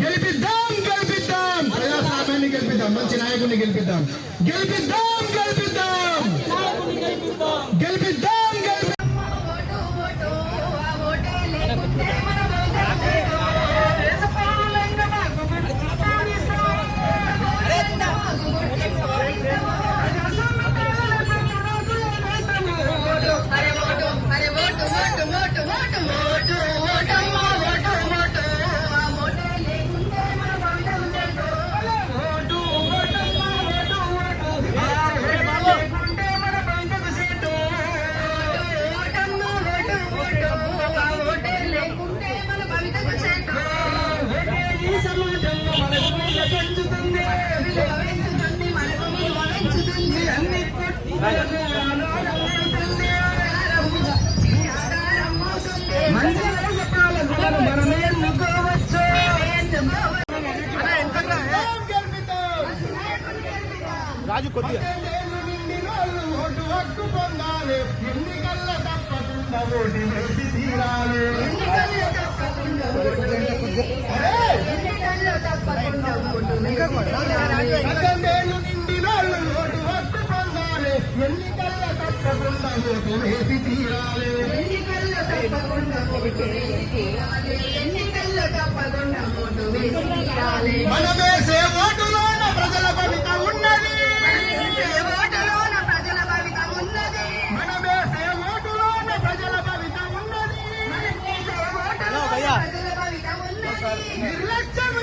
గెలిపిద్దాం గెలిపిద్దాం ప్రజాస్వామ్యాన్ని గెలిపిద్దాం మంచి నాయకుడిని గెలిపిద్దాం గెలిపిద్దాం గెలిపిద్దాం రాజు కొద్దిగా. ఓటు హక్కు పొందాలి ఎన్నికల్లో తప్పకుండా ఓటు వేసి తీరాలి ఎన్నికల్లో తప్పకుండా ఓటు వేసి ఎన్నికల్లో పద్దెనిమిదేళ్ళు నిండిన ఓటు హక్కు పొందాలి ఎన్నికల్లో తప్పకుండా ఓటు వేసి తీరాలి. ఎన్నికల్లో తప్పకుండా ఓటు వేసి తీరాలి. ఎన్నికల్లో తప్పకుండా ఓటు వేసి తీరాలి. మన వేసే ఓటులోన ప్రజల భవిత ఉన్నది. ఓటులోన ప్రజల భవిత ఉన్నది. మన వేసే ఓటులోన ప్రజల భవిత ఉన్నది. మన వేసే ఓటులోన ప్రజల భవిత ఉన్నది. నిర్లక్ష్యం